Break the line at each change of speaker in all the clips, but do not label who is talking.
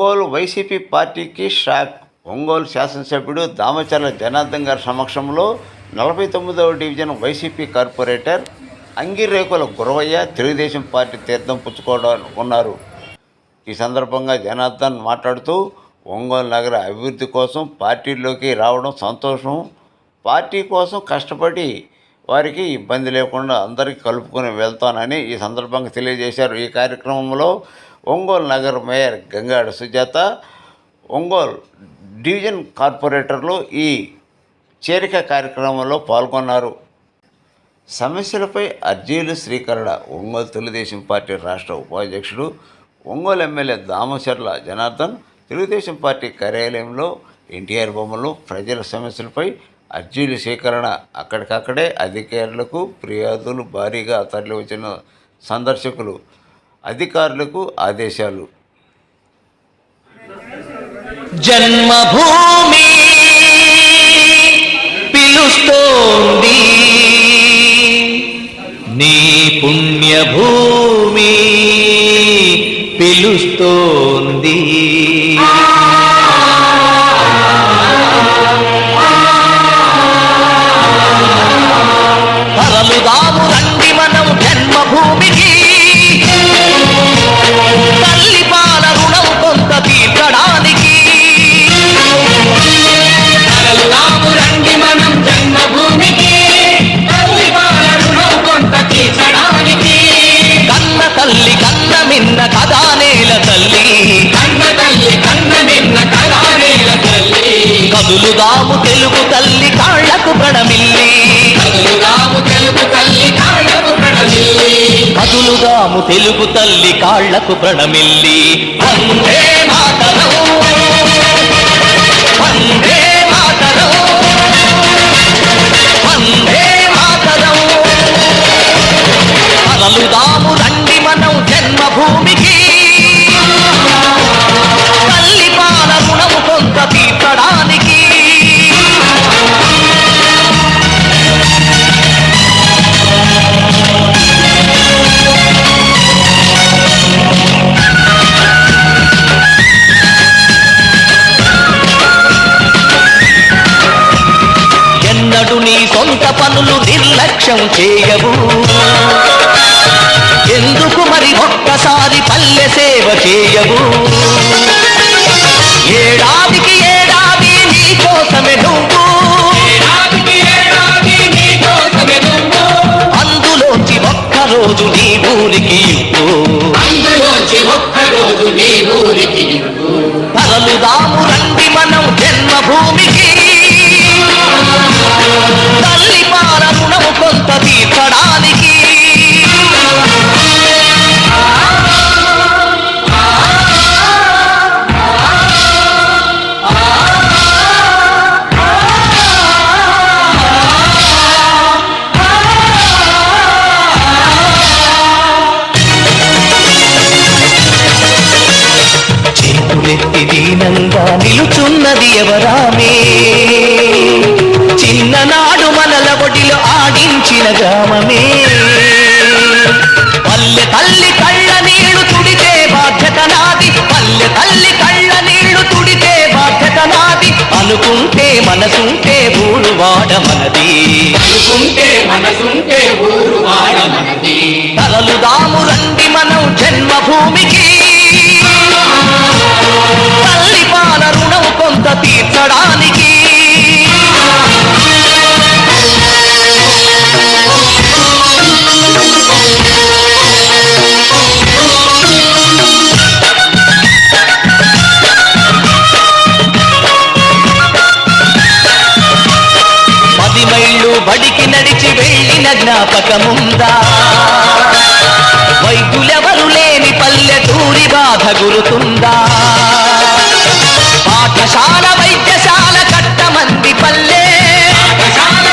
Ongole YCP పార్టీకి shock. Ongole శాసనసభ్యుడు దామచర్ల జనార్దన్ గారి సమక్షంలో నలభై తొమ్మిదవ division YCP corporator Angirekula Guravaiah Telugu Desam party తీర్థం పుచ్చుకోవడానుకున్నారు ఈ సందర్భంగా జనార్దన్ మాట్లాడుతూ ఒంగోలు నగర అభివృద్ధి కోసం పార్టీలోకి రావడం సంతోషం. పార్టీ కోసం కష్టపడి వారికి ఇబ్బంది లేకుండా అందరికీ కలుపుకొని వెళ్తానని ఈ సందర్భంగా తెలియజేశారు. ఈ కార్యక్రమంలో ఒంగోలు నగర మేయర్ గంగాడ సుజాత ఒంగోలు డివిజన్ కార్పొరేటర్లు ఈ చేరిక కార్యక్రమంలో పాల్గొన్నారు. సమస్యలపై అర్జీలు స్వీకరణ ఒంగోలు తెలుగుదేశం పార్టీ రాష్ట్ర ఉపాధ్యక్షుడు ఒంగోలు ఎమ్మెల్యే దామచర్ల జనార్దన్ తెలుగుదేశం పార్టీ కార్యాలయంలో ఎన్టీఆర్ బొమ్మలు ప్రజల సమస్యలపై అర్జీలు స్వీకరణ. అక్కడికక్కడే అధికారులకు ఫిర్యాదులు భారీగా తరలి వచ్చిన సందర్శకులు అధికారులకు ఆదేశాలు.
జన్మభూమి పిలుస్తోంది. నీ పుణ్యభూమి పిలుస్తోంది. కదులుదాము తెలుగు తల్లి కాళ్ళకు ప్రణమిల్లి.
కదులుగాము తెలుగు తల్లి కాళ్ళకు
తెలుగు తల్లి కాళ్ళకు ప్రణమిల్లి. వందే మాతరం. వందే నిర్లక్ష్యం చేయవు ఎందుకు మరి ఒక్కసారి పల్లె సేవ చేయవు గ్రామమే పల్లె తల్లి కళ్ళ నీళ్ళు తుడితే బాధ్యత నాది. పల్లె తల్లి కళ్ళ నీళ్ళు తుడితే బాధ్యత నాది. అనుకుంటే మనసుంటే ఊరు వాడ మనది.
అనుకుంటే మనసుంటే ఊరు వాడ మనది.
తలలుదాము రండి మనం జన్మభూమికి. తల్లి పాల రుణం కొంత తీర్చడానికి. జ్ఞాపకముందా? వైద్యులెవరు లేని పల్లెటూరి బాధ గురుతుందా? పాఠశాల వైద్యశాల కట్టమంది పల్లె.
పాఠశాల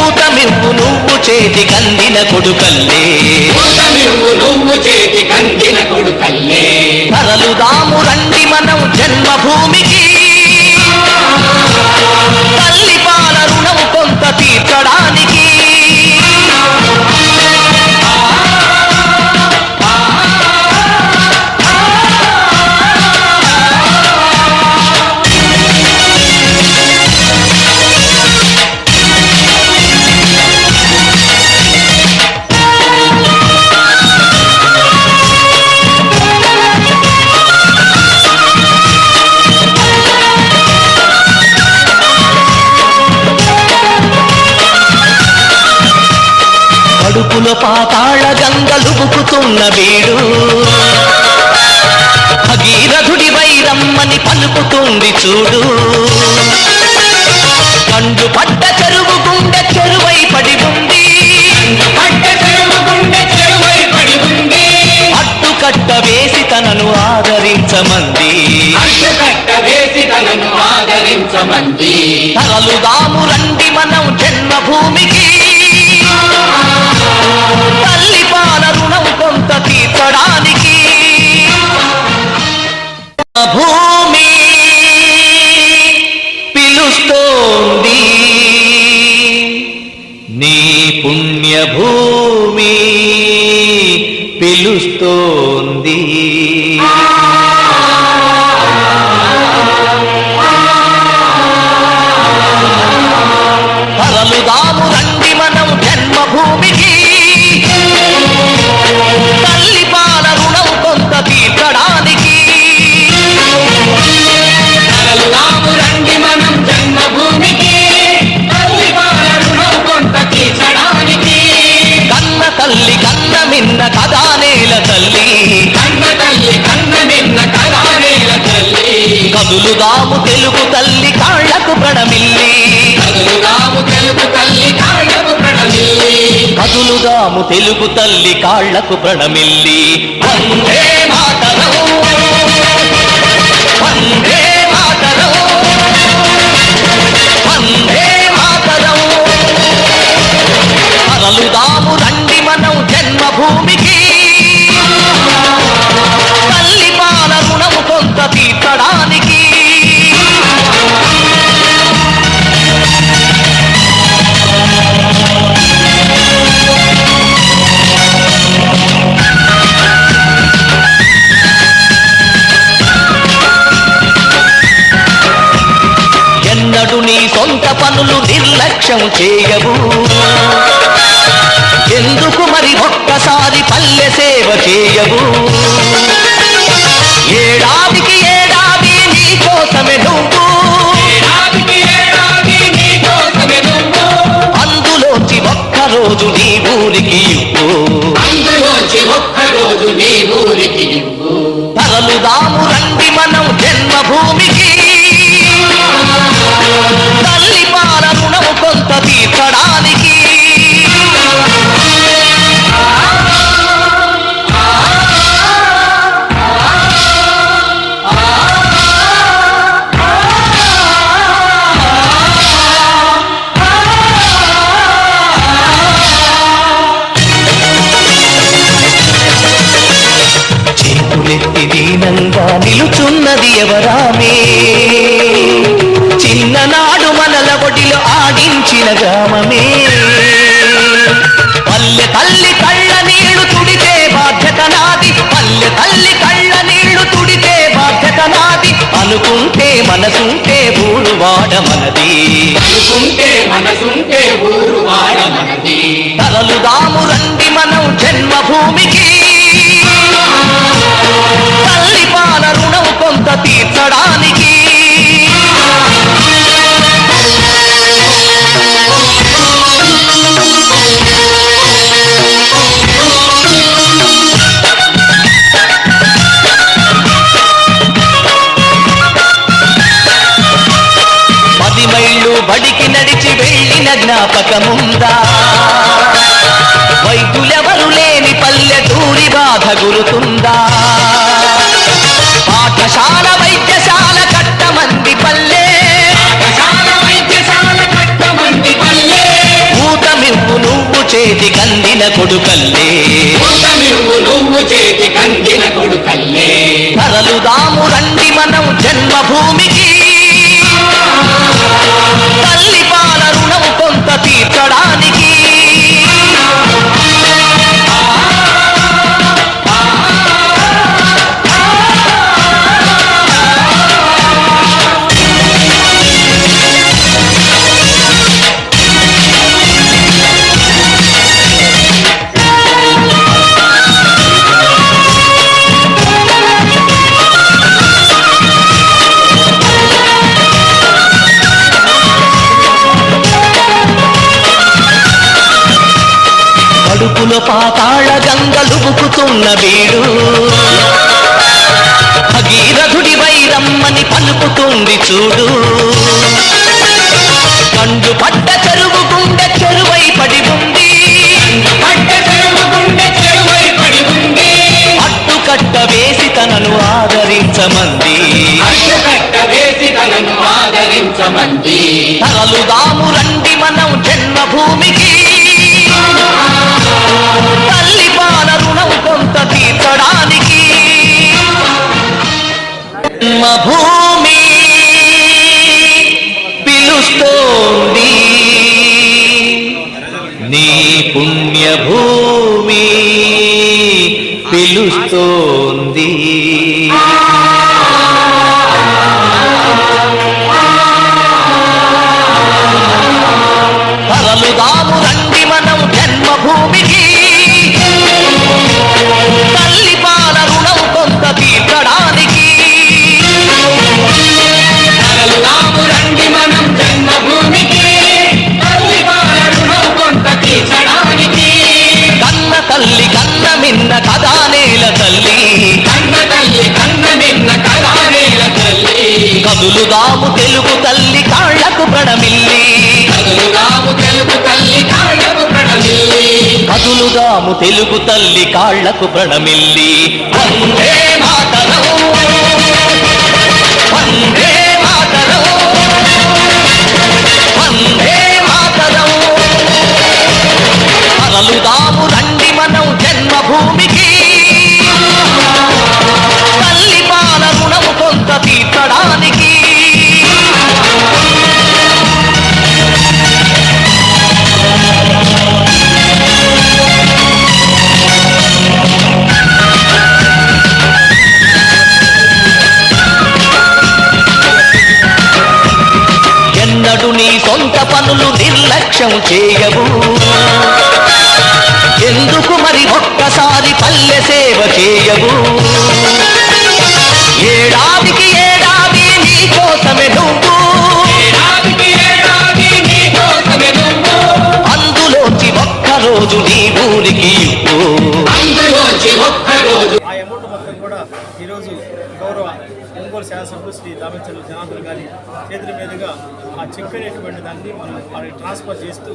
ఊతమివ్వు నువ్వు చేతి కందిన కొడుకల్లే
నువ్వు నువ్వు చేతి కందిన కొడుకల్లే.
తరలుదాము రండి మనం జన్మభూమికి. గంగలుబుకుతున్న వీడు. భగీరథుడి వైరమ్మని పలుకుతుంది చూడు. పండు పడ్డ చెరువు గుండె చెరువై పడి ఉంది.
పడ్డ చెరువు
వేసి తనను ఆదరించమంది.
అడ్డుకట్ట
దాము రండి మనం జన్మభూమికి. కొంత తెలుగు తల్లి
కాళ్ళకు ప్రణమిల్లి
వందే చేయవు ఎందుకు మరి ఒక్కసారి పల్లె సేవ చేయవు ఏడాదికి ఏడాది నీ కోసమే నువ్వు. అందులోంచి ఒక్కరోజు నీ ఊరికి ఇవ్వు.
అందులోంచి ఒక్కరోజు నీ ఊరికి ఇవ్వు.
తరలుదాము రండి మనం జన్మభూమికి. తల్లి పాల రుణము కొంత తీర్చడానికి. చేతులెత్తి దీనంగా నిలుచున్నది ఎవరామే. చిన్ననాడు ఒడిలో ఆడించిన గ్రామమే. పల్లె తల్లి కళ్ళ నీళ్ళు తుడితే బాధ్యత నాది. పల్లె తల్లి కళ్ళ నీళ్ళు తుడితే బాధ్యత నాది. అనుకుంటే మనసుంటే ఊరు వాడ మనది.
అనుకుంటే మనసుంటే ఊరు వాడ మనది.
తరలుదాము రండి మనం జన్మభూమికి. తల్లి పాల రుణం కొంత తీర్చడానికి జ్ఞాపకముందా? వైద్యులెవరు లేని పల్లెటూరి బాధ గురుతుందా? పాఠశాల వైద్యశాల కట్టమంది పల్లె.
పాఠశాల
ఊతమివ్వు నువ్వు చేతి కందిన కొడుకల్లే
నువ్వు నువ్వు చేతి కందిన కొడుకల్లే.
తరలుదాము రండి మనం జన్మభూమికి. పాతాళ గంగలుగుకుతున్న వీడు భగీరథుడి వైరమ్మని పలుకుతుంది చూడు. కండు పట్ట చెరువు గుండె చెరువై పడి ఉంది. అడ్డుకట్ట వేసి తనను ఆదరించమంది.
ఆదరించమంది.
తరలుదాము రండి మనం జన్మభూమికి. రుణం తీర్చడానికి. భూమి పిలుస్తోంది. నీ పుణ్యభూమి పిలుస్తోంది. తరలుదాము ప్రణమిల్లి.
కదులుదాము తెలుగు తల్లి కాళ్ళకు ప్రణమిల్లి.
వందే మాతరం. వందే లక్ష్యము చేయవు ఎందుకు మరి ఒక్కసారి పల్లె సేవ చేయవు
దామచర్ల జనార్దన్ గారి చేతుల మీదుగా ఆ చెక్ అనేటువంటి దాన్ని మనం వారికి ట్రాన్స్ఫర్ చేస్తూ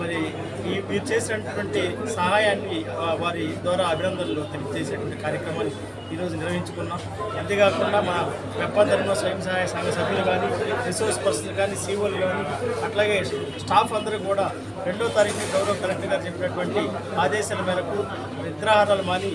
మరి ఈ మీరు చేసినటువంటి సహాయాన్ని వారి ద్వారా అభినందనలు తెలియజేసేటువంటి కార్యక్రమాన్ని ఈరోజు నిర్వహించుకున్నాం. అంతేకాకుండా మన వెప్పందరిలో స్వయం సహాయ సంఘ సభ్యులు కానీ రిసోర్స్ పర్సన్లు కానీ సీఓలు కానీ అట్లాగే స్టాఫ్ అందరూ కూడా రెండో తారీఖున గౌరవ కలెక్టర్ గారు చెప్పినటువంటి ఆదేశాల మేరకు నిద్రాహారాలు మాని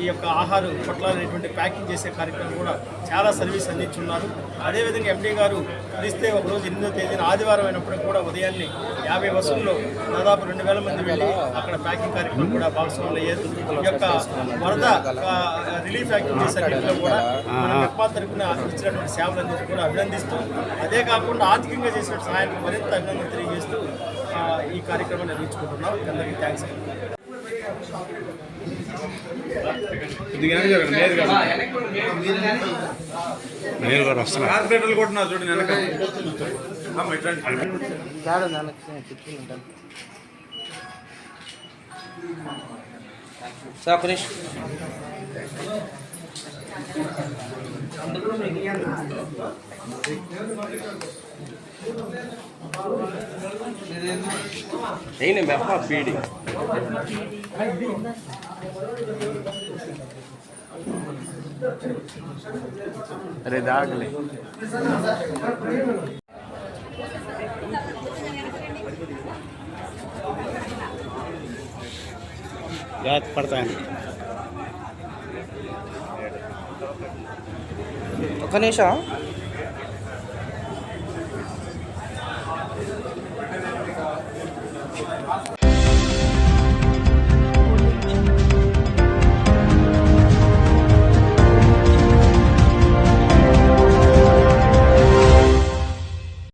ఈ యొక్క ఆహారం పొట్లాలనేటువంటి ప్యాకింగ్ చేసే కార్యక్రమం కూడా చాలా సర్వీస్ అందించున్నారు. అదేవిధంగా ఎండీ గారు పిలిస్తే ఒక రోజు ఎనిమిదో తేదీన ఆదివారం అయినప్పటికీ కూడా ఉదయాన్నే యాభై బస్సుల్లో దాదాపు రెండు వేల మంది వెళ్ళి అక్కడ ప్యాకింగ్ కార్యక్రమం కూడా భాగస్వాములు అయ్యారు ఈ యొక్క వరద రిలీఫ్ యాక్టివిటీస్ అన్నింటిలో కూడా మన మెప్పా ఇచ్చినటువంటి సేవలన్నింటినీ కూడా అభినందిస్తూ అదే కాకుండా ఆర్థికంగా చేసిన సహాయానికి మరింత అభినందన తెలియజేస్తూ ఆ, ఈ కార్యక్రమాన్ని నిర్వహించుకుంటున్నాం. అందరికీ థ్యాంక్స్
కార్పొరేటర్లు కొట్టినారు చూడండి వెనక. అమ్మ, ఇట్లాంటి
ఒక్క నిమిషం.